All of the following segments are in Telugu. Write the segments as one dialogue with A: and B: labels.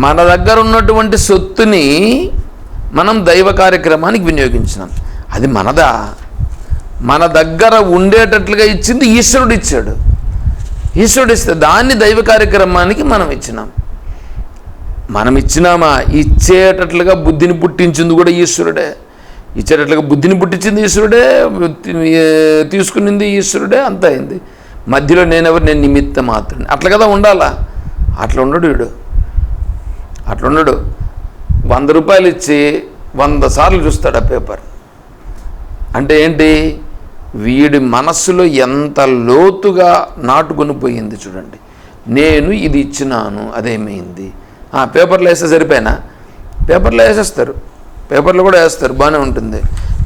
A: మన దగ్గర ఉన్నటువంటి సొత్తుని మనం దైవ కార్యక్రమానికి వినియోగించినాం. అది మనదా? మన దగ్గర ఉండేటట్లుగా ఇచ్చింది ఈశ్వరుడు ఇచ్చాడు. ఈశ్వరుడు ఇస్తే దాన్ని దైవ కార్యక్రమానికి మనం ఇచ్చినాం. మనం ఇచ్చినామా? ఇచ్చేటట్లుగా బుద్ధిని పుట్టించింది కూడా ఈశ్వరుడే. ఇచ్చేటట్లుగా బుద్ధిని పుట్టించింది ఈశ్వరుడే తీసుకునింది ఈశ్వరుడే అంత అయింది. మధ్యలో నేనెవరు? నేను నిమిత్త మాత్రం అట్లా కదా ఉండాలా? అట్లా ఉండడు వీడు. అట్లుండడు. వంద రూపాయలు ఇచ్చి వంద సార్లు చూస్తాడు ఆ పేపర్. అంటే ఏంటి? వీడి మనస్సులో ఎంత లోతుగా నాటుకొని పోయింది చూడండి. నేను ఇది ఇచ్చినాను అదేమైంది? ఆ పేపర్లో వేస్తే సరిపోయినా? పేపర్లో వేసేస్తారు. పేపర్లో కూడా వేస్తారు బాగానే ఉంటుంది.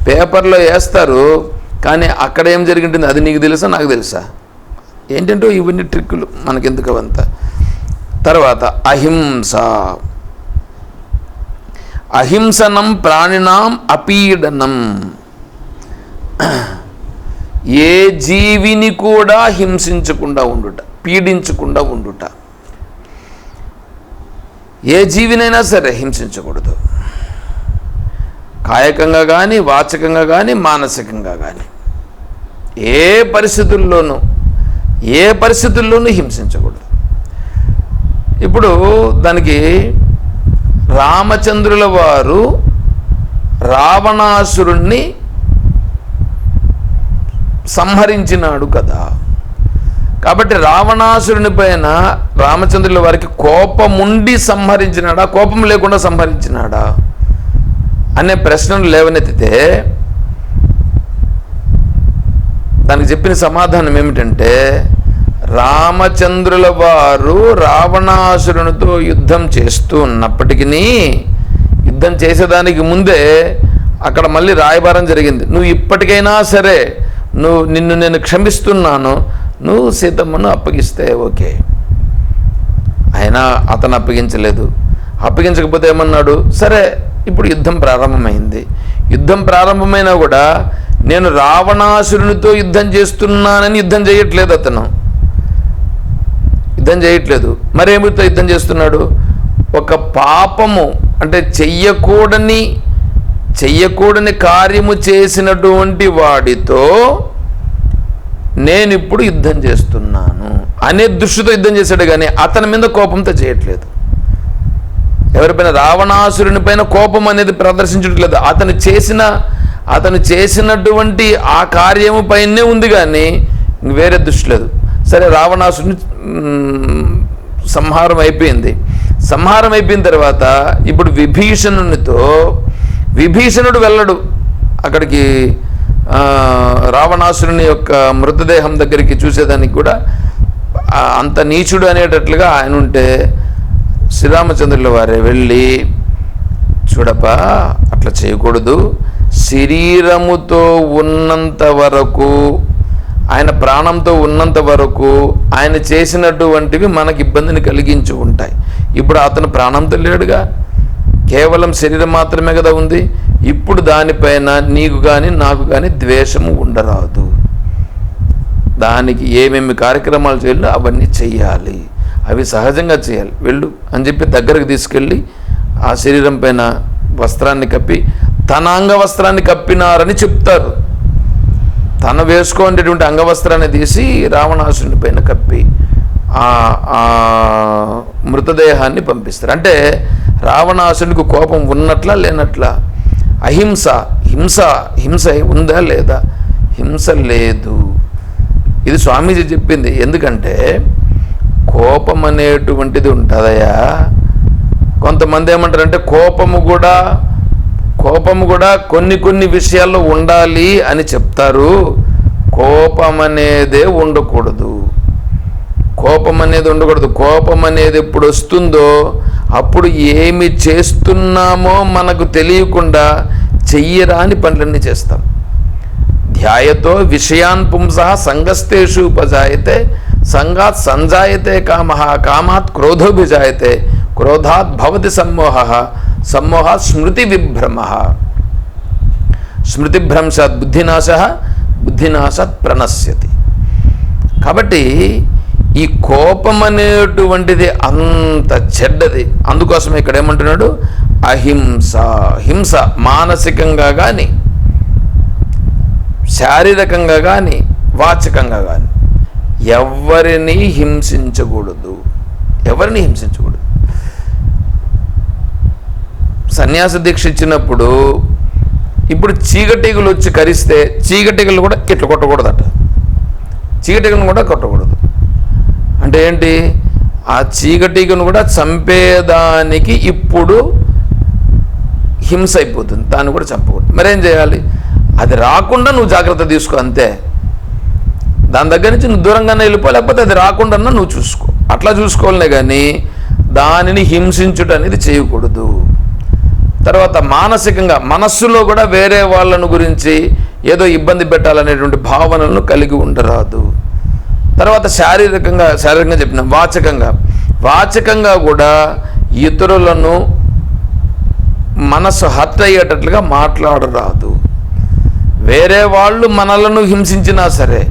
A: పేపర్లో వేస్తారు కానీ అక్కడ ఏం జరిగింటుంది? అది నీకు తెలుసా నాకు తెలుసా? ఏంటంటే ఇవన్నీ ట్రిక్కులు మనకెందుకు అవంతా? తర్వాత అహింస. అహింసనం ప్రాణినాం అపీడనం. ఏ జీవిని కూడా హింసించకుండా ఉండుట పీడించకుండా ఉండుట. ఏ జీవినైనా సరే హింసించకూడదు. కాయకంగా కానీ వాచకంగా కానీ మానసికంగా కానీ ఏ పరిస్థితుల్లోనూ ఏ పరిస్థితుల్లోనూ హింసించకూడదు. ఇప్పుడు దానికి రామచంద్రుల వారు రావణాసురుణ్ణి సంహరించినాడు కదా. కాబట్టి రావణాసురుని పైన రామచంద్రుల వారికి కోపముండి సంహరించినాడా? కోపం లేకుండా సంహరించినాడా? అనే ప్రశ్నలు లేవనెత్తితే దానికి చెప్పిన సమాధానం ఏమిటంటే రామచంద్రుల వారు రావణాసురునితో యుద్ధం చేస్తూ ఉన్నప్పటికీ యుద్ధం చేసేదానికి ముందే అక్కడ మళ్ళీ రాయబారం జరిగింది. నువ్వు ఇప్పటికైనా సరే నువ్వు నిన్ను నేను క్షమిస్తున్నాను. నువ్వు సీతమ్మను అప్పగిస్తే ఓకే. అయినా అతను అప్పగించలేదు. అప్పగించకపోతే ఏమన్నాడు? సరే ఇప్పుడు యుద్ధం ప్రారంభమైంది. యుద్ధం ప్రారంభమైనా కూడా నేను రావణాసురునితో యుద్ధం చేస్తున్నానని యుద్ధం చేయట్లేదు అతను. యుద్ధం చేయట్లేదు. మరేమితో యుద్ధం చేస్తున్నాడు? ఒక పాపము అంటే చెయ్యకూడని చెయ్యకూడని కార్యము చేసినటువంటి వాడితో నేను ఇప్పుడు యుద్ధం చేస్తున్నాను. అనే దృష్టితో యుద్ధం చేశాడు కానీ అతని మీద కోపంతో చేయట్లేదు. ఎవరిపైన? రావణాసురుని పైన కోపం అనేది ప్రదర్శించట్లేదు. అతను చేసిన అతను చేసినటువంటి ఆ కార్యము పైనే ఉంది కానీ వేరే దృష్టి లేదు. సరే రావణాసురుని సంహారం అయిపోయింది. సంహారం అయిపోయిన తర్వాత ఇప్పుడు విభీషణునితో విభీషణుడు వెళ్ళడు. అక్కడికి రావణాసురుని యొక్క మృతదేహం దగ్గరికి చూసేదానికి కూడా అంత నీచుడు అనేటట్లుగా ఆయన ఉంటే శ్రీరామచంద్రుల వారే వెళ్ళి చూడపా అట్లా చేయకూడదు. శరీరముతో ఉన్నంత వరకు ఆయన ప్రాణంతో ఉన్నంత వరకు ఆయన చేసినటువంటివి మనకి ఇబ్బందిని కలిగించి ఉంటాయి. ఇప్పుడు అతను ప్రాణంతో లేడుగా? కేవలం శరీరం మాత్రమే కదా ఉంది. ఇప్పుడు దానిపైన నీకు కానీ నాకు కానీ ద్వేషము ఉండరాదు. దానికి ఏమేమి కార్యక్రమాలు చేయాలో అవన్నీ చెయ్యాలి. అవి సహజంగా చేయాలి. వెళ్ళు అని చెప్పి దగ్గరకు తీసుకెళ్ళి ఆ శరీరం పైన వస్త్రాన్ని కప్పి తన అంగవస్త్రాన్ని కప్పినారని చెప్తారు. తను వేసుకునేటటువంటి అంగవస్త్రాన్ని తీసి రావణాసుని పైన కప్పి ఆ మృతదేహాన్ని పంపిస్తారు. అంటే రావణాసునికి కోపం ఉన్నట్లా లేనట్లా అహింస హింస హింస ఉందా లేదా? హింస లేదు. ఇది స్వామీజీ చెప్పింది. ఎందుకంటే కోపం అనేటువంటిది ఉంటుందయ్యా. కొంతమంది ఏమంటారంటే కోపము కూడా కోపము కూడా కొన్ని కొన్ని విషయాల్లో ఉండాలి అని చెప్తారు. కోపం అనేదే ఉండకూడదు. కోపం అనేది ఉండకూడదు. కోపం అనేది ఎప్పుడు వస్తుందో అప్పుడు ఏమి చేస్తున్నామో మనకు తెలియకుండా చెయ్యరాని పనులన్నీ చేస్తాం. ధ్యాయతో విషయాన్ పుంస సంగస్తేషు ఉపజాయతే సంగాత్ సంజాయతే కామ కామాత్ క్రోధోభిజాయతే క్రోధాత్ భవతి సమ్మోహ సమ్మోహ స్మృతి విభ్రమ స్మృతిభ్రంశాత్ బుద్ధినాశ బుద్ధినాశాత్ ప్రణశ్యతి. కాబట్టి ఈ కోపం అనేటువంటిది అంత చెడ్డది. అందుకోసం ఇక్కడ ఏమంటున్నాడు అహింస హింస మానసికంగా కానీ శారీరకంగా కానీ వాచకంగా కానీ ఎవరిని హింసించకూడదు. ఎవరిని హింసించకూడదు? సన్యాస దీక్ష ఇచ్చినప్పుడు ఇప్పుడు చీకటీగలు వచ్చి కరిస్తే చీకటీగలు కూడా ఇట్లా కొట్టకూడదట. చీకటీగను కూడా కొట్టకూడదు. అంటే ఏంటి? ఆ చీకటీగను కూడా చంపేదానికి ఇప్పుడు హింస అయిపోతుంది. దాన్ని కూడా చంపకూడదు. మరేం చేయాలి? అది రాకుండా నువ్వు జాగ్రత్త తీసుకో అంతే. దాని దగ్గర నుంచి నువ్వు దూరంగానే వెళ్ళిపో లేకపోతే అది రాకుండా నువ్వు చూసుకో. అట్లా చూసుకోవాలనే కానీ దానిని హింసించుట అనేది చేయకూడదు. తర్వాత మానసికంగా మనస్సులో కూడా వేరే వాళ్ళను గురించి ఏదో ఇబ్బంది పెట్టాలనేటువంటి భావనలను కలిగి ఉండరాదు. తర్వాత శారీరకంగా శారీరకంగా చెప్పిన వాచకంగా. వాచకంగా కూడా ఇతరులను మనసు హర్ట్ అయ్యేటట్లుగా మాట్లాడరాదు. వేరే వాళ్ళు మనలను హింసించినా సరే.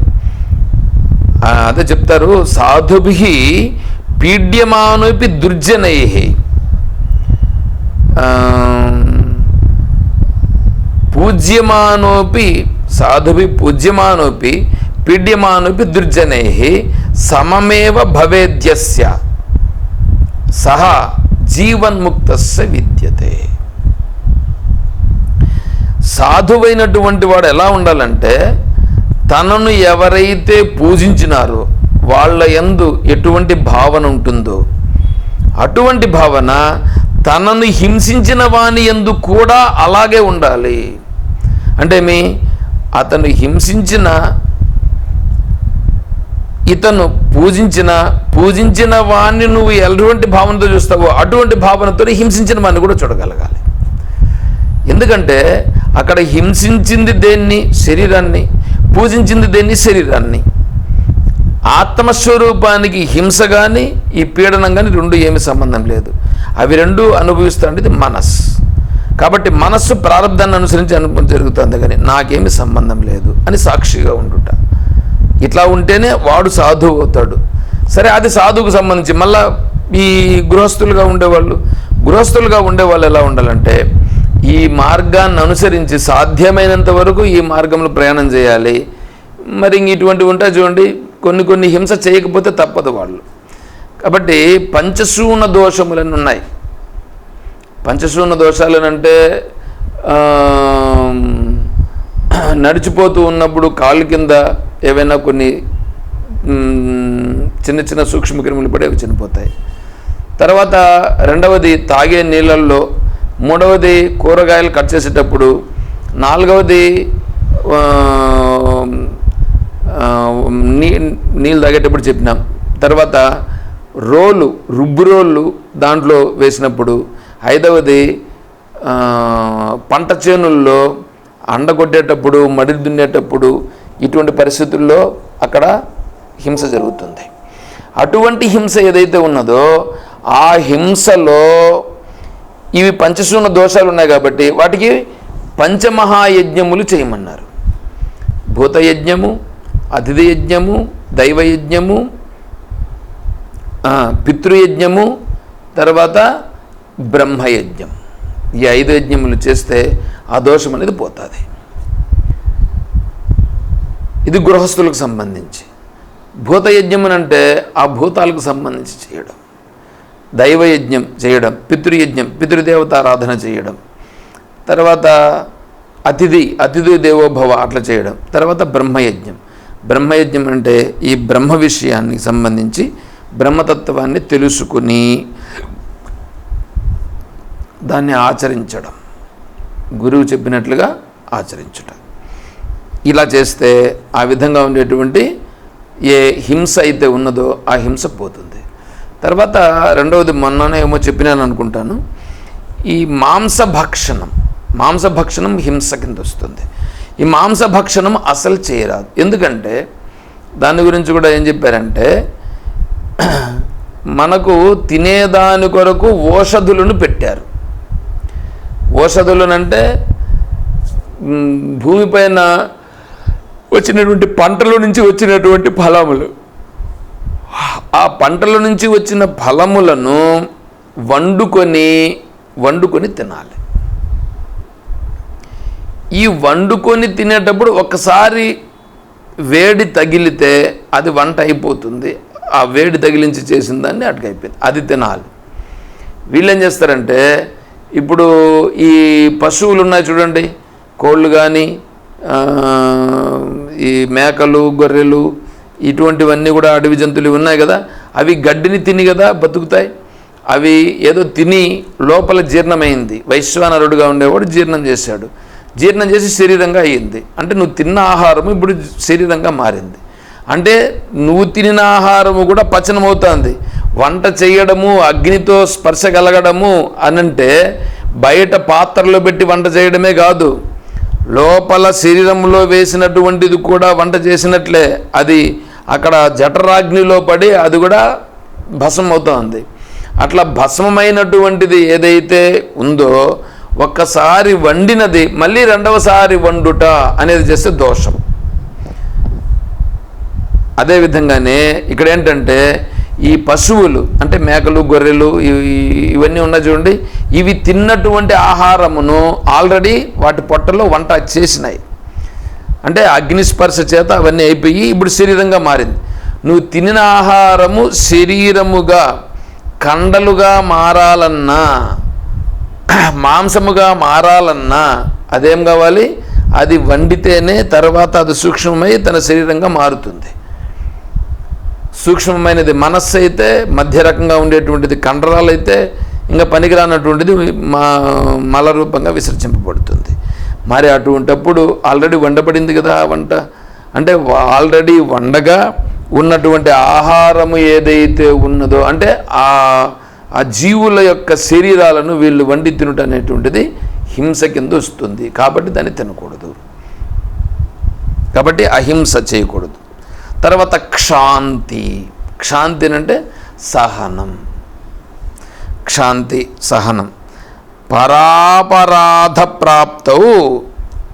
A: అదే చెప్తారు సాధుభి పీడ్యమానుపి దుర్జనై. పూజ్యమానోపి సాధుభి పూజ్యమానోపి పీడ్యమానోపి దుర్జనై సమమేవ భవేద్యస్య. సహ జీవన్ముక్త విద్యతే. సాధువైనటువంటి వాడు ఎలా ఉండాలంటే తనను ఎవరైతే పూజించినారో వాళ్ళ ఎందు ఎటువంటి భావన ఉంటుందో అటువంటి భావన తనను హింసించిన వాణి ఎందు కూడా అలాగే ఉండాలి. అంటే మీ అతను హింసించిన ఇతను పూజించిన పూజించిన వాణ్ణి నువ్వు ఎటువంటి భావనతో చూస్తావో అటువంటి భావనతో హింసించిన వాడిని కూడా చూడగలగాలి. ఎందుకంటే అక్కడ హింసించింది దేన్ని? శరీరాన్ని. పూజించింది దేన్ని? శరీరాన్ని. ఆత్మస్వరూపానికి హింస కానీ ఈ పీడనం కానీ రెండు ఏమి సంబంధం లేదు. అవి రెండు అనుభవిస్తుండేది మనస్ కాబట్టి మనస్సు ప్రారంధాన్ని అనుసరించి అనుభవం జరుగుతుంది కానీ నాకేమి సంబంధం లేదు అని సాక్షిగా ఉండుట. ఇట్లా ఉంటేనే వాడు సాధువు అవుతాడు. సరే అది సాధువుకు సంబంధించి మళ్ళా ఈ గృహస్థులుగా ఉండేవాళ్ళు గృహస్థులుగా ఉండేవాళ్ళు ఎలా ఉండాలంటే ఈ మార్గాన్ని అనుసరించి సాధ్యమైనంత వరకు ఈ మార్గంలో ప్రయాణం చేయాలి. మరి ఇంక ఇటువంటి ఉంటాయి చూడండి కొన్ని కొన్ని హింస చేయకపోతే తప్పదు వాళ్ళు. కాబట్టి పంచశూన దోషములని ఉన్నాయి పంచశూన దోషాలనంటే అంటే నడిచిపోతూ ఉన్నప్పుడు కాళ్ళు కింద ఏవైనా కొన్ని చిన్న చిన్న సూక్ష్మ క్రిములు పడి అవి చనిపోతాయి. తర్వాత రెండవది తాగే నీళ్ళల్లో మూడవది కూరగాయలు కట్ చేసేటప్పుడు నాలుగవది నీ నీళ్ళు తాగేటప్పుడు చెప్పినాం. తర్వాత రోలు రుబ్బు రోళ్ళు దాంట్లో వేసినప్పుడు ఐదవది పంట చేనుల్లో అండ కొట్టేటప్పుడు మడి దున్నేటప్పుడు ఇటువంటి పరిస్థితుల్లో అక్కడ హింస జరుగుతుంది. అటువంటి హింస ఏదైతే ఉన్నదో ఆ హింసలో ఇవి పంచశూన దోషాలు ఉన్నాయి కాబట్టి వాటికి పంచమహాయజ్ఞములు చేయమన్నారు. భూతయజ్ఞము అతిథి యజ్ఞము దైవయజ్ఞము పితృయజ్ఞము తర్వాత బ్రహ్మయజ్ఞం. ఈ ఐదు యజ్ఞములు చేస్తే ఆ దోషం అనేది పోతుంది. ఇది గృహస్థులకు సంబంధించి. భూతయజ్ఞం అని అంటే ఆ భూతాలకు సంబంధించి చేయడం. దైవయజ్ఞం చేయడం పితృయజ్ఞం పితృదేవతారాధన చేయడం. తర్వాత అతిథి అతిథి దేవోభవ అట్లా చేయడం. తర్వాత బ్రహ్మయజ్ఞం. బ్రహ్మయజ్ఞం అంటే ఈ బ్రహ్మ విషయానికి సంబంధించి బ్రహ్మతత్వాన్ని తెలుసుకుని దాన్ని ఆచరించడం. గురువు చెప్పినట్లుగా ఆచరించడం. ఇలా చేస్తే ఆ విధంగా ఉండేటువంటి ఏ హింస అయితే ఉన్నదో ఆ హింస పోతుంది. తర్వాత రెండవది మొన్ననే ఏమో చెప్పినాను అనుకుంటాను. ఈ మాంసభక్షణం మాంసభక్షణం హింస కింద వస్తుంది. ఈ మాంసభక్షణం అసలు చేయరాదు. ఎందుకంటే దాని గురించి కూడా ఏం చెప్పారంటే మనకు తినేదాని కొరకు ఓషధులను పెట్టారు. ఓషధులనంటే భూమిపైన వచ్చినటువంటి పంటల నుంచి వచ్చినటువంటి ఫలములు. ఆ పంటల నుంచి వచ్చిన ఫలములను వండుకొని వండుకొని తినాలి. ఈ వండుకొని తినేటప్పుడు ఒకసారి వేడి తగిలితే అది వంట అయిపోతుంది. ఆ వేడి తగిలించి చేసిన దాన్ని అటుకైపోయింది. అది తినాలి. వీళ్ళు ఏం చేస్తారంటే ఇప్పుడు ఈ పశువులు ఉన్నాయి చూడండి కోళ్ళు కానీ ఈ మేకలు గొర్రెలు ఇటువంటివన్నీ కూడా అడవి జంతువులు ఉన్నాయి కదా అవి గడ్డిని తిని కదా బతుకుతాయి. అవి ఏదో తిని లోపల జీర్ణమైంది. వైశ్వానరుడుగా ఉండేవాడు జీర్ణం చేశాడు. జీర్ణం చేసి శరీరంగా అయ్యింది. అంటే నువ్వు తిన్న ఆహారం ఇప్పుడు శరీరంగా మారింది. అంటే నువ్వు తినిన ఆహారము కూడా పచనమవుతుంది. వంట చేయడము అగ్నితో స్పర్శ కలగడము అనంటే బయట పాత్రలో పెట్టి వంట చేయడమే కాదు. లోపల శరీరంలో వేసినటువంటిది కూడా వంట చేసినట్లే. అది అక్కడ జఠరాగ్నిలో పడి అది కూడా భస్మం అవుతుంది అట్లా భస్మమైనటువంటిది ఏదైతే ఉందో ఒక్కసారి వండినది మళ్ళీ రెండవసారి వండుట అనేది చేస్తే దోషం. అదేవిధంగానే ఇక్కడ ఏంటంటే ఈ పశువులు అంటే మేకలు గొర్రెలు ఇవన్నీ ఉన్నాయి చూడండి ఇవి తిన్నటువంటి ఆహారమును ఆల్రెడీ వాటి పొట్టలో వంట చేసినాయి. అంటే అగ్నిస్పర్శ చేత అవన్నీ అయిపోయి ఇప్పుడు శరీరంగా మారింది. నువ్వు తినిన ఆహారము శరీరముగా కండలుగా మారాలన్నా మాంసముగా మారాలన్నా అదేం కావాలి? అది వండితేనే తర్వాత అది సూక్ష్మమై తన శరీరంగా మారుతుంది. సూక్ష్మమైనది మనస్సు అయితే మధ్య రకంగా ఉండేటువంటిది కండరాలు అయితే ఇంకా పనికిరానటువంటిది మా మల రూపంగా విసర్జింపబడుతుంది. మరి అటువంటప్పుడు ఆల్రెడీ వండబడింది కదా ఆ వంట. అంటే ఆల్రెడీ వండగా ఉన్నటువంటి ఆహారము ఏదైతే ఉన్నదో అంటే ఆ ఆ జీవుల యొక్క శరీరాలను వీళ్ళు వండి తినుట అనేటువంటిది హింస కింద వస్తుంది. కాబట్టి దాన్ని తినకూడదు. కాబట్టి అహింస చేయకూడదు. తర్వాత క్షాంతి. క్షాంతి అంటే సహనం. క్షాంతి సహనం. పరాపరాధ ప్రాప్తౌ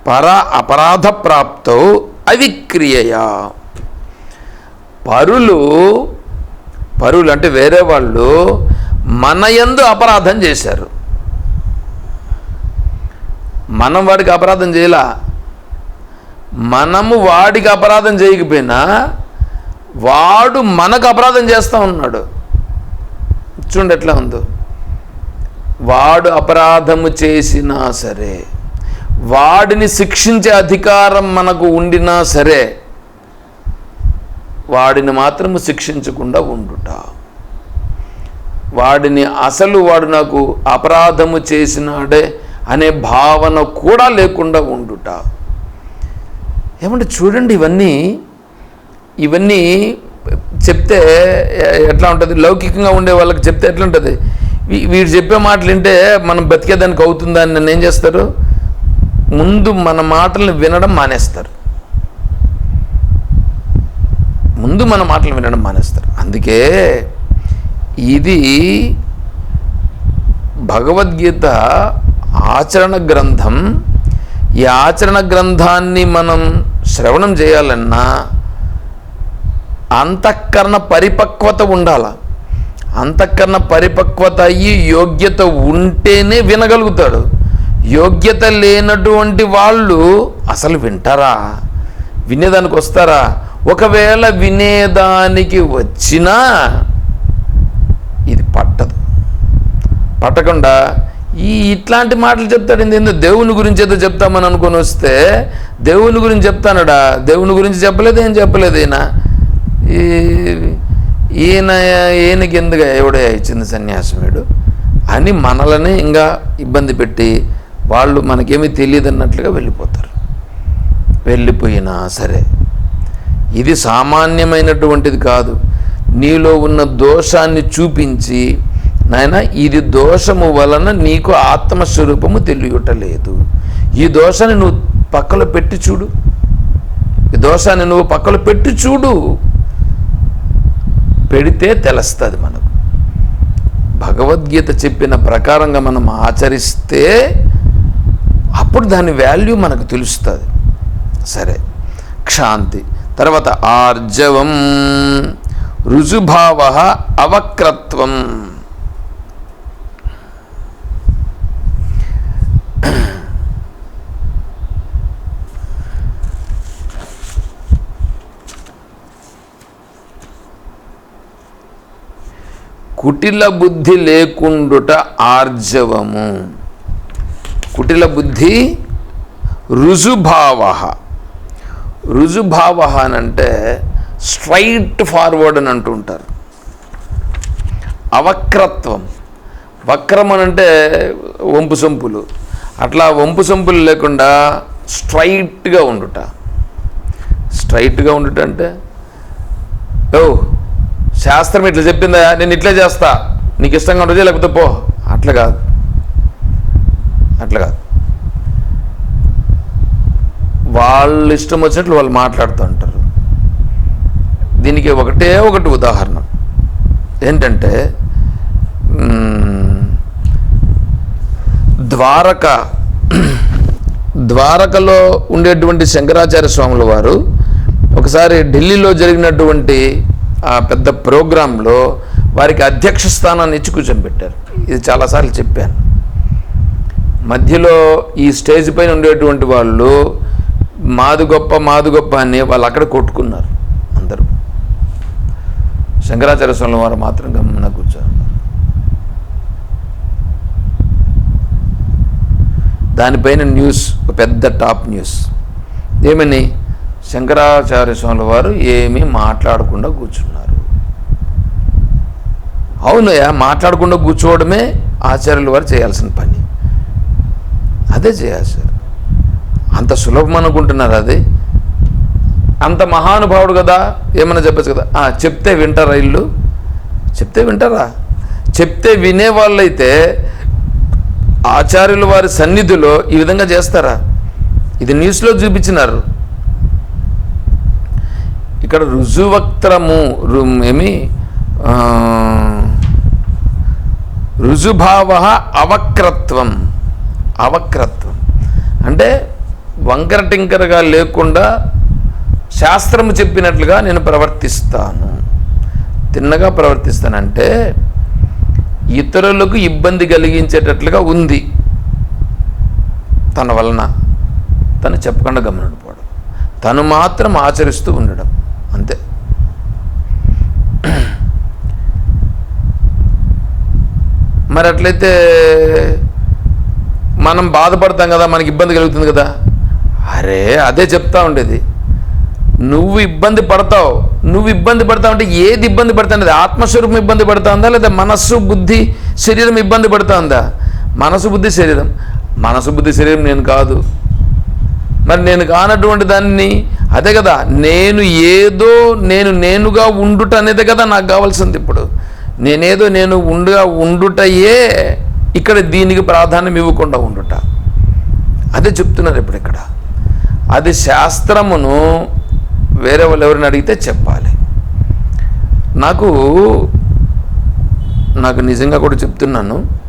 A: పర అపరాధ ప్రాప్తౌ అవిక్రియయా. పరులు పరులు అంటే వేరే వాళ్ళు మన యందు అపరాధం చేశారు. మనం వాడికి అపరాధం చేయలా. మనము వాడికి అపరాధం చేయకపోయినా వాడు మనకు అపరాధం చేస్తూ ఉన్నాడు. చూడండి ఎట్లా ఉందో. వాడు అపరాధము చేసినా సరే వాడిని శిక్షించే అధికారం మనకు ఉండినా సరే వాడిని మాత్రము శిక్షించకుండా ఉండుట. వాడిని అసలు వాడు నాకు అపరాధము చేసినాడే అనే భావన కూడా లేకుండా ఉండుట. ఏమంటే చూడండి ఇవన్నీ ఇవన్నీ చెప్తే ఎట్లా ఉంటుంది? లౌకికంగా ఉండే వాళ్ళకి చెప్తే ఎట్లా ఉంటుంది వీడు చెప్పే మాటలు వింటే మనం బతికేదానికి అవుతుందా అని నన్ను ఏం చేస్తారు? ముందు మన మాటలను వినడం మానేస్తారు. ముందు మన మాటలు వినడం మానేస్తారు. అందుకే ఇది భగవద్గీత ఆచరణ గ్రంథం. ఈ ఆచరణ గ్రంథాన్ని మనం శ్రవణం చేయాలన్నా అంతఃకరణ పరిపక్వత ఉండాల. అంతఃకరణ పరిపక్వత అయ్యి యోగ్యత ఉంటేనే వినగలుగుతాడు. యోగ్యత లేనటువంటి వాళ్ళు అసలు వింటారా? వినేదానికి వస్తారా? ఒకవేళ వినేదానికి వచ్చినా ఇది పట్టదు. పట్టకుండా ఈ ఇట్లాంటి మాటలు చెప్తాడు ఏందో? దేవుని గురించి ఏదో చెప్తామని అనుకొని వస్తే దేవుని గురించి చెప్తానడా? దేవుని గురించి చెప్పలేదు ఏం చెప్పలేదు ఈయన ఈయన ఈయనకి ఎందుకు ఎవడే ఇచ్చింది సన్యాసముడు. అని మనలని ఇంకా ఇబ్బంది పెట్టి వాళ్ళు మనకేమీ తెలియదు అన్నట్లుగా వెళ్ళిపోతారు. వెళ్ళిపోయినా సరే. ఇది సామాన్యమైనటువంటిది కాదు. నీలో ఉన్న దోషాన్ని చూపించి నాయన ఇది దోషము వలన నీకు ఆత్మస్వరూపము తెలియటలేదు. ఈ దోషాన్ని నువ్వు పక్కలో పెట్టి చూడు. ఈ దోషాన్ని నువ్వు పక్కలో పెట్టి చూడు. పెడితే తెలుస్తుంది మనకు. భగవద్గీత చెప్పిన ప్రకారంగా మనం ఆచరిస్తే అప్పుడు దాని వాల్యూ మనకు తెలుస్తుంది. సరే క్షాంతి. తర్వాత ఆర్జవం రుజుభావ అవక్రత్వం. కుటిల బుద్ధి లేకుండుట ఆర్జవము. కుటిల బుద్ధి రుజుభావ రుజుభావ అని అంటే స్ట్రైట్ ఫార్వర్డ్ అని అంటుంటారు. అవక్రత్వం. వక్రం అని అంటే వంపు సొంపులు. అట్లా వంపు సొంపులు లేకుండా స్ట్రైట్గా ఉండుట. స్ట్రైట్గా ఉండుట అంటే ఓ శాస్త్రం ఇట్లా చెప్పిందా? నేను ఇట్లే చేస్తా. నీకు ఇష్టంగా ఉండదు లేకపోతే పో. అట్లా కాదు. అట్లా కాదు. వాళ్ళు ఇష్టం వచ్చినట్లు వాళ్ళు మాట్లాడుతూ ఉంటారు. దీనికి ఒకటే ఒకటి ఉదాహరణ. ఏంటంటే ద్వారక ద్వారకలో ఉండేటువంటి శంకరాచార్య స్వాముల వారు ఒకసారి ఢిల్లీలో జరిగినటువంటి పెద్ద ప్రోగ్రాంలో వారికి అధ్యక్ష స్థానాన్ని ఇచ్చి కూర్చొని ఇది చాలాసార్లు చెప్పాను. మధ్యలో ఈ స్టేజ్ పైన ఉండేటువంటి వాళ్ళు మాది గొప్ప మాది గొప్ప అని వాళ్ళు అక్కడ కొట్టుకున్నారు అందరూ. శంకరాచార్య స్వామి వారు మాత్రం గమ్మున కూర్చొని దానిపైన న్యూస్ ఒక పెద్ద టాప్ న్యూస్. ఏమని? శంకరాచార్య స్వామి వారు ఏమీ మాట్లాడకుండా కూర్చున్నారు. అవునయ్యా మాట్లాడకుండా కూర్చోవడమే ఆచార్యుల వారు చేయాల్సిన పని. అదే చేయాలి సార్. అంత సులభం అనుకుంటున్నారు అది. అంత మహానుభావుడు కదా ఏమైనా చెప్పచ్చు కదా? చెప్తే వింటారా ఇల్లు? చెప్తే వింటారా? చెప్తే వినేవాళ్ళైతే ఆచార్యుల వారి సన్నిధిలో ఈ విధంగా చేస్తారా? ఇది న్యూస్లో చూపించినారు. ఇక్కడ రుజువక్త్రము రు- ఏమి? రుజుభావ అవక్రత్వం. అవక్రత్వం. అంటే వంకర టింకరగా లేకుండా శాస్త్రము చెప్పినట్లుగా నేను ప్రవర్తిస్తాను. తిన్నగా ప్రవర్తిస్తానంటే ఇతరులకు ఇబ్బంది కలిగించేటట్లుగా ఉంది. తన వలన తను చెప్పకుండా గమనిపోవడం తను మాత్రం ఆచరిస్తూ ఉండడం. అంతే. మరి అట్లయితే మనం బాధపడతాం కదా మనకి ఇబ్బంది కలుగుతుంది కదా. అరే అదే చెప్తా ఉండేది. నువ్వు ఇబ్బంది పడతావు. నువ్వు ఇబ్బంది పడతావు అంటే ఏది ఇబ్బంది పడుతుంది ఆత్మస్వరూపం ఇబ్బంది పడుతుందా ఉందా లేదా మనస్సు బుద్ధి శరీరం ఇబ్బంది పడుతుందా మనసు బుద్ధి శరీరం. మనసు బుద్ధి శరీరం నేను కాదు. మరి నేను కానటువంటి దాన్ని అదే కదా నేను ఏదో నేను నేనుగా ఉండుట అనేదే కదా నాకు కావాల్సింది ఇప్పుడు. నేనేదో నేను ఉండుగా ఉండుటయే ఇక్కడ దీనికి ప్రాధాన్యం ఇవ్వకుండా ఉండుట. అదే చెప్తున్నారు ఇప్పుడు ఇక్కడ. అది శాస్త్రమును వేరే వాళ్ళు ఎవరిని అడిగితే చెప్పాలి. నాకు నాకు నిజంగా కూడా చెప్తున్నాను.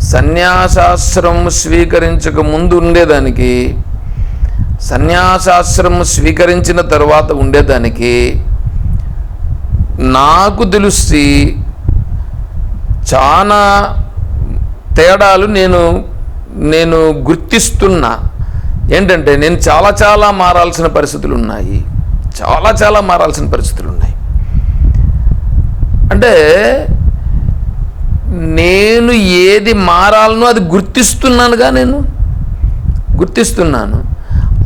A: సన్యాసాశ్రమం స్వీకరించక ముందు ఉండేదానికి సన్యాసాశ్రమం స్వీకరించిన తర్వాత ఉండేదానికి నాకు తెలిసి చాలా తేడాలు నేను నేను గుర్తిస్తున్నా. ఏంటంటే నేను చాలా చాలా మారాల్సిన పరిస్థితులు ఉన్నాయి. చాలా చాలా మారాల్సిన పరిస్థితులు ఉన్నాయి. అంటే నేను ఏది మారాలనో అది గుర్తిస్తున్నానుగా నేను? గుర్తిస్తున్నాను.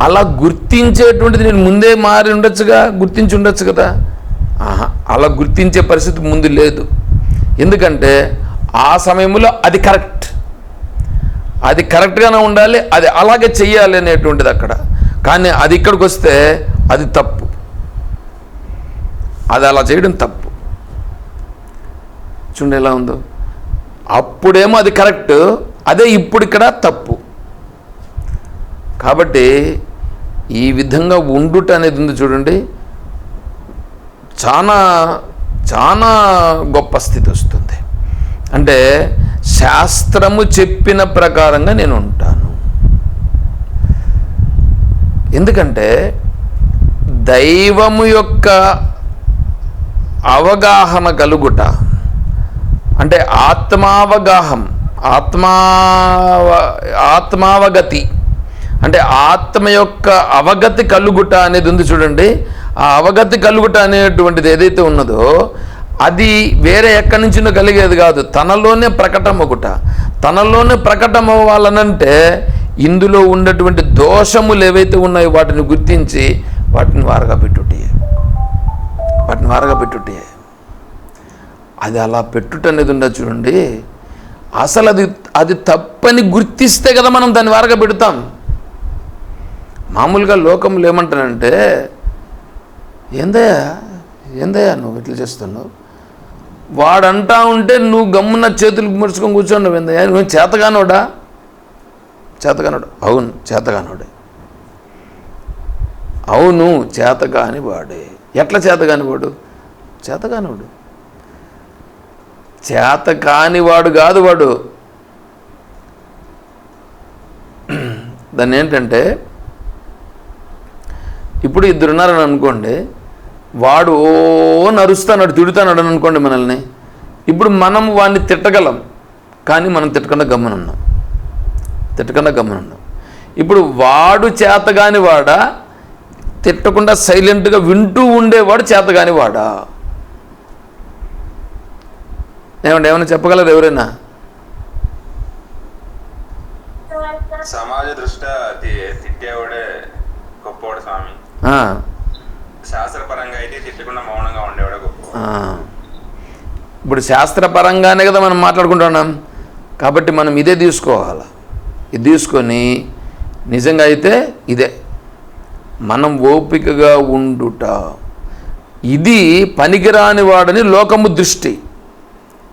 A: అలా గుర్తించేటువంటిది నేను ముందే మారి ఉండొచ్చుగా గుర్తించి ఉండొచ్చు కదా? ఆహా అలా గుర్తించే పరిస్థితి ముందు లేదు. ఎందుకంటే ఆ సమయంలో అది కరెక్ట్. అది కరెక్ట్గానే ఉండాలి అది అలాగే చెయ్యాలి అనేటువంటిది అక్కడ. కానీ అది ఇక్కడికి వస్తే అది తప్పు. అది అలా చేయడం తప్పు. చూడండి ఎలా ఉందో. అప్పుడేమో అది కరెక్ట్ అదే ఇప్పుడు ఇక్కడ తప్పు. కాబట్టి ఈ విధంగా ఉండుట అనేది ఉంది చూడండి. చాలా చాలా గొప్ప స్థితి వస్తుంది. అంటే శాస్త్రము చెప్పిన ప్రకారంగా నేను ఉంటాను. ఎందుకంటే దైవము యొక్క అవగాహన కలుగుట అంటే ఆత్మావగాహం ఆత్మావ ఆత్మావగతి అంటే ఆత్మ యొక్క అవగతి కలుగుట అనేది ఉంది చూడండి. ఆ అవగతి కలుగుట అనేటువంటిది ఏదైతే ఉన్నదో అది వేరే ఎక్కడి నుంచినో కలిగేది కాదు. తనలోనే ప్రకటమగుట. తనలోనే ప్రకటన అవ్వాలనంటే ఇందులో ఉన్నటువంటి దోషములు ఏవైతే ఉన్నాయో వాటిని గుర్తించి వాటిని వారగా పెట్టుటే. వాటిని వారగా పెట్టుటే. అది అలా పెట్టుట అనేది ఉండదు చూడండి. అసలు అది అది తప్పని గుర్తిస్తే కదా మనం దాన్ని వారగా పెడతాం. మామూలుగా లోకంలో ఏమంటానంటే ఏందయ్యా? ఏందయ్యా నువ్వు ఇట్లా చేస్తున్నావు? వాడంటా ఉంటే నువ్వు గమ్మున చేతులు ముడుచుకొని కూర్చోండి ఏందయ్యా? నువ్వు చేతగానోడా? చేతగానోడు. అవును చేతగానోడే. అవును చేతగాని వాడే. ఎట్లా చేతగాని వాడు? చేతగానివాడు చేత కానివాడు కాదు వాడు. దాన్ని ఏంటంటే ఇప్పుడు ఇద్దరు ఉన్నారని అనుకోండి వాడు ఓ నరుస్తాడు తిడుతాడు అని అనుకోండి మనల్ని. ఇప్పుడు మనం వాడిని తిట్టగలం కానీ మనం తిట్టకుండా గమ్మనున్నాం. తిట్టకుండా గమ్మనున్నాం. ఇప్పుడు వాడు చేతగాని వాడా తిట్టకుండా సైలెంట్గా వింటూ ఉండేవాడు చేతగాని వాడా? ఏమంటే ఏమైనా చెప్పగలరు ఎవరైనా?
B: సమాజ దృష్ట్యా తిట్టేవాడే గొప్పవాడు స్వామి. శాస్త్రపరంగా అయితే తిట్టకుండా మౌనంగా ఉండేవాడే గొప్పవాడు
A: ఆ. ఇప్పుడు శాస్త్రపరంగానే కదా మనం మాట్లాడుకుంటున్నాం. కాబట్టి మనం ఇదే తీసుకోవాలి. ఇది తీసుకొని నిజంగా అయితే ఇదే. మనం ఓపికగా ఉండుట. ఇది పనికిరాని వాడని లోకము దృష్టి.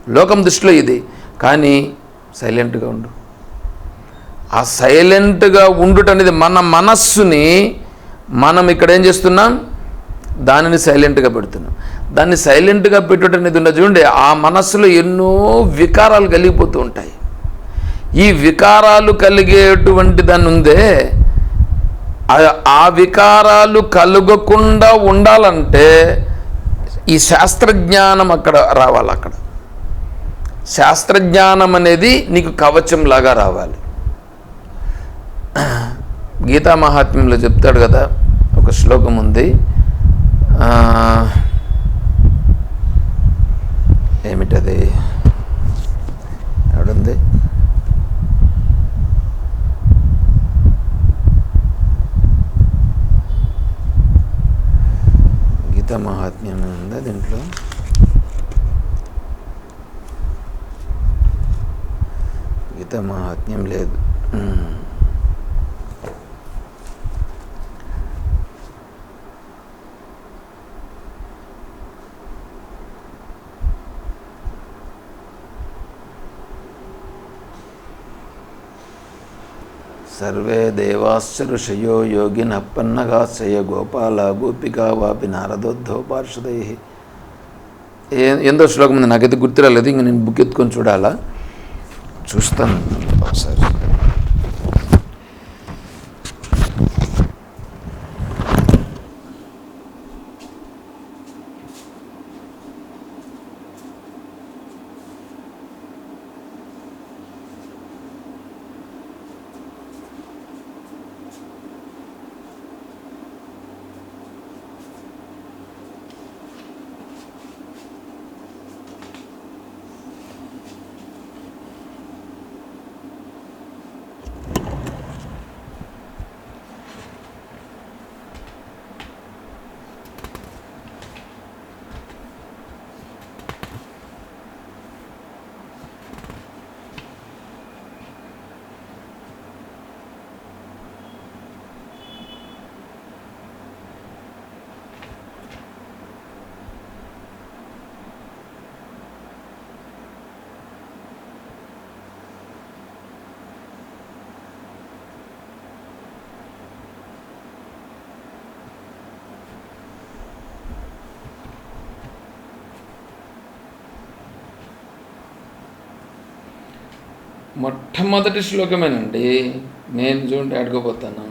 A: లోకం దృష్టిలో ఇది. కానీ సైలెంట్గా ఉండు. ఆ సైలెంట్గా ఉండుట అనేది మన మనస్సుని మనం ఇక్కడ ఏం చేస్తున్నాం? దానిని సైలెంట్గా పెడుతున్నాం. దాన్ని సైలెంట్గా పెట్టుట అనేది ఉన్న చూడండి ఆ మనస్సులో ఎన్నో వికారాలు కలిగిపోతూ ఉంటాయి. ఈ వికారాలు కలిగేటువంటి దాన్ని ఉందే ఆ- వికారాలు కలగకుండా ఉండాలంటే ఈ శాస్త్రజ్ఞానం అక్కడ రావాలి అక్కడ. శాస్త్రజ్ఞానం అనేది నీకు కవచంలాగా రావాలి. గీతా మహాత్మ్యంలో చెప్తాడు కదా ఒక శ్లోకం ఉంది. ఏమిటది? ఎవడుంది గీతా మహాత్మ్యం ఉందా దీంట్లో? గీతా మహాత్మ్యం లేదు. సర్వే దేవాశ్చర్షయో ఋషయో గోపాల గోపికా వాపి నారదోద్ధో పార్షదై. ఏ ఎందో శ్లోకం ఉంది నాకైతే గుర్తురాలేదు ఇంక నేను బుక్ ఎత్తుకొని చూడాలా? చూస్తాను ఒకసారి. మొట్టమొదటి శ్లోకమేనండి నేను చూడండి అడుగుపోతాను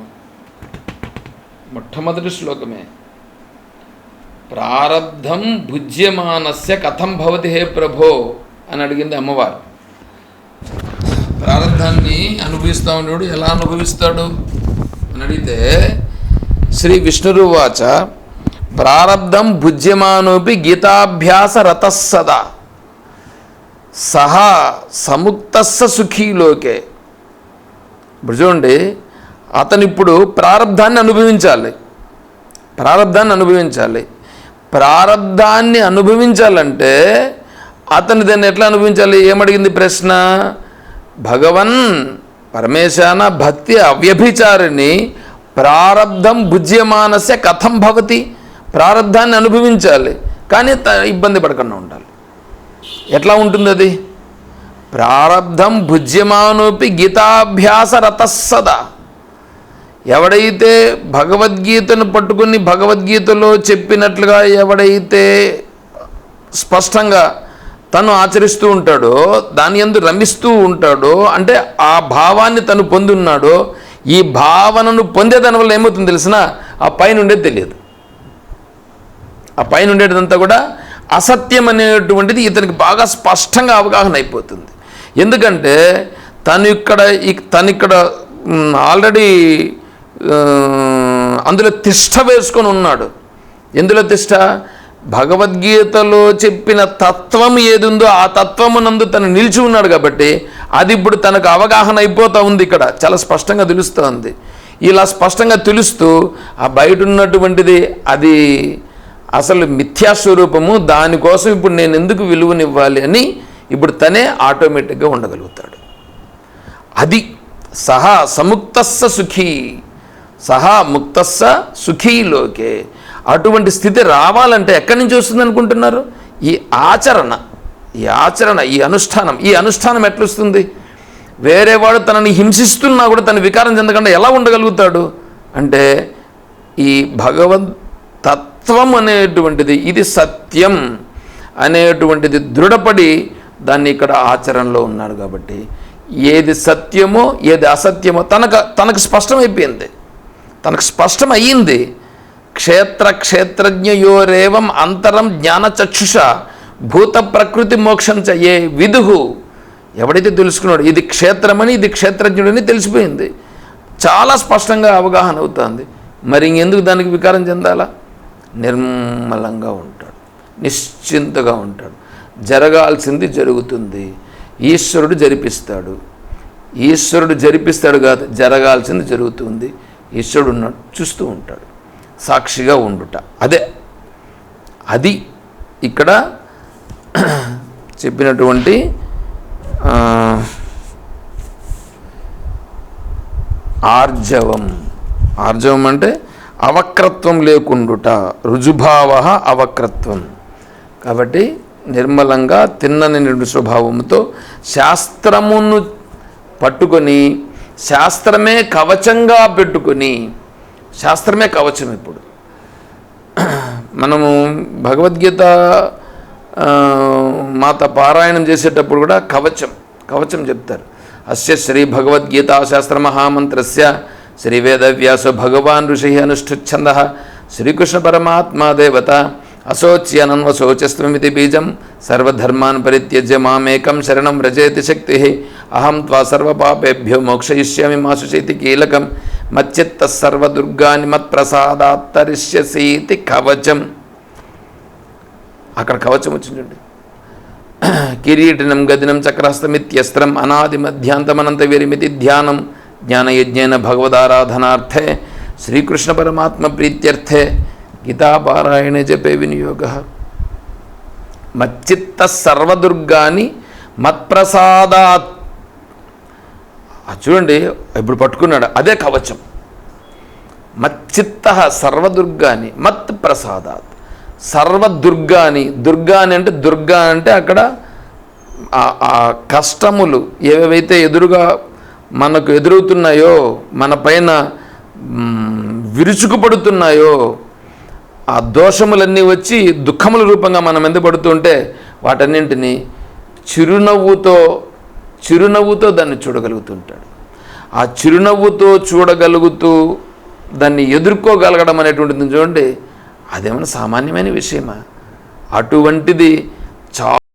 A: మొట్టమొదటి శ్లోకమే. ప్రారబ్ధం భుజ్యమానస్య కథం భవతి హే ప్రభో అని అడిగింది అమ్మవారు. ప్రారంధాన్ని అనుభవిస్తూ ఉండేవాడు ఎలా అనుభవిస్తాడు అని అడిగితే శ్రీ విష్ణురువాచ ప్రారబ్ధం భుజ్యమానోపి గీతాభ్యాస రతస్సదా. సహా సముక్తస్స సుఖీలోకే ఇప్పుడు చూడండి అతను ఇప్పుడు ప్రారంధాన్ని అనుభవించాలి. ప్రారంధాన్ని అనుభవించాలి. ప్రారంధాన్ని అనుభవించాలంటే అతను దాన్ని ఎట్లా అనుభవించాలి? ఏమడిగింది ప్రశ్న? భగవన్ పరమేశాన భక్తి అవ్యభిచారిణి ప్రారబ్ధం భుజ్యమానస్య కథం భవతి. ప్రారబ్ధాన్ని అనుభవించాలి. కానీ త- ఇబ్బంది పడకుండా ఉండాలి. ఎట్లా ఉంటుంది అది ప్రారబ్ధం భుజ్యమానోపి గీతాభ్యాస రతస్సదా. ఎవడైతే భగవద్గీతను పట్టుకుని భగవద్గీతలో చెప్పినట్లుగా ఎవడైతే స్పష్టంగా తను ఆచరిస్తూ ఉంటాడో దాని ఎందు రమిస్తూ ఉంటాడో అంటే ఆ భావాన్ని తను పొంది ఉన్నాడో ఈ భావనను పొందేదాని వల్ల ఏమవుతుంది తెలిసిన? ఆ పైన ఉండేది తెలియదు. ఆ పైన ఉండేదంతా కూడా అసత్యం అనేటువంటిది ఇతనికి బాగా స్పష్టంగా అవగాహన అయిపోతుంది. ఎందుకంటే తను ఇక్కడ ఇక్- తను ఇక్కడ ఆల్రెడీ అందులో తిష్ట వేసుకొని ఉన్నాడు. ఎందులో తిష్ట? భగవద్గీతలో చెప్పిన తత్వం ఏది ఉందో ఆ తత్వమునందు తను నిలిచి ఉన్నాడు కాబట్టి అది ఇప్పుడు తనకు అవగాహన అయిపోతూ ఉంది ఇక్కడ. చాలా స్పష్టంగా తెలుస్తూ ఉంది ఇలా స్పష్టంగా తెలుస్తూ ఆ బయట ఉన్నటువంటిది అది అసలు మిథ్యాస్వరూపము దానికోసం ఇప్పుడు నేను ఎందుకు విలువనివ్వాలి అని ఇప్పుడు తనే ఆటోమేటిక్గా ఉండగలుగుతాడు. అది సహా సముక్తస్స సుఖీ సహా ముక్తస్స సుఖీలోకే అటువంటి స్థితి రావాలంటే ఎక్కడి నుంచి వస్తుంది అనుకుంటున్నారు? ఈ ఆచరణ ఈ ఆచరణ ఈ అనుష్ఠానం ఈ అనుష్ఠానం ఎట్లొస్తుంది? వేరేవాడు తనని హింసిస్తున్నా కూడా తన వికారం చెందకుండా ఎలా ఉండగలుగుతాడు? అంటే ఈ భగవద్ సత్వం అనేటువంటిది ఇది సత్యం అనేటువంటిది దృఢపడి దాన్ని ఇక్కడ ఆచరణలో ఉన్నాడు కాబట్టి ఏది సత్యమో ఏది అసత్యమో తనకు తనకు స్పష్టమైపోయింది. తనకు స్పష్టం అయ్యింది క్షేత్ర క్షేత్రజ్ఞయోరేవం అంతరం జ్ఞానచక్షుష భూత ప్రకృతి మోక్షం చ ఏ విదుహు. ఎవడైతే తెలుసుకున్నాడు ఇది క్షేత్రమని ఇది క్షేత్రజ్ఞుడని తెలిసిపోయింది. చాలా స్పష్టంగా అవగాహన అవుతుంది. మరి ఇంకెందుకు దానికి వికారం చెందాలా? నిర్మలంగా ఉంటాడు నిశ్చింతగా ఉంటాడు. జరగాల్సింది జరుగుతుంది. ఈశ్వరుడు జరిపిస్తాడు. ఈశ్వరుడు జరిపిస్తాడు కాదు జరగాల్సింది జరుగుతుంది. ఈశ్వరుడు ఉన్నాడు చూస్తూ ఉంటాడు. సాక్షిగా ఉండుట. అదే. అది ఇక్కడ చెప్పినటువంటి ఆర్జవం. ఆర్జవం అంటే అవక్రత్వం లేకుండుట రుజుభావ అవక్రత్వం. కాబట్టి నిర్మలంగా తిన్నని నిండు స్వభావముతో శాస్త్రమును పట్టుకొని శాస్త్రమే కవచంగా పెట్టుకొని శాస్త్రమే కవచం ఇప్పుడు. మనము భగవద్గీత మాత పారాయణం చేసేటప్పుడు కూడా కవచం కవచం చెప్తారు. అస్య శ్రీ భగవద్గీతా శాస్త్ర మహామంత్రస్య శ్రీ వేదవ్యాస భగవాన్ ఋషి అనుష్ఠుచ్ఛంద శ్రీకృష్ణ పరమాత్మా దేవత అశోచ్యనన్వశోచస్త్వమితి బీజం సర్వధర్మాన్ పరిత్యజ్య మామేకం శరణం రజయతి శక్తి అహం త్వా సర్వపాపేభ్యో మోక్షయిష్యామి మాసుచేతి కీలకం మచ్చిత్త సర్వదుర్గాని మత్ప్రసాదాత్తరిష్యసీతి కవచం. అక్కడ కవచం వచ్చిందండి కిరీటనం గదినం చక్రహస్తమిత్యస్త్రం అనాది మధ్యాంతమనంత విరిమితి ధ్యానం జ్ఞానయజ్ఞేన భగవదారాధనార్థే శ్రీకృష్ణ పరమాత్మ ప్రీత్యర్థే గీతాపారాయణే జపే వినియోగ. మచ్చిత్త సర్వదుర్గాని మత్ప్రసాదాత్. చూడండి ఇప్పుడు పట్టుకున్నాడు అదే కవచం. మచ్చిత్త సర్వదుర్గాని మత్ ప్రసాదాత్ సర్వదుర్గాని దుర్గాని అంటే దుర్గా అంటే అక్కడ ఆ కష్టములు ఏవేవైతే ఎదురుగా మనకు ఎదురవుతున్నాయో మన పైన విరుచుకుపడుతున్నాయో ఆ దోషములన్నీ వచ్చి దుఃఖముల రూపంగా మనం ఎందుకు పడుతుంటే వాటన్నింటినీ చిరునవ్వుతో చిరునవ్వుతో దాన్ని చూడగలుగుతుంటాడు. ఆ చిరునవ్వుతో చూడగలుగుతూ దాన్ని ఎదుర్కోగలగడం అనేటువంటిది చూడండి అదేమన్నా సామాన్యమైన విషయమా? అటువంటిది చా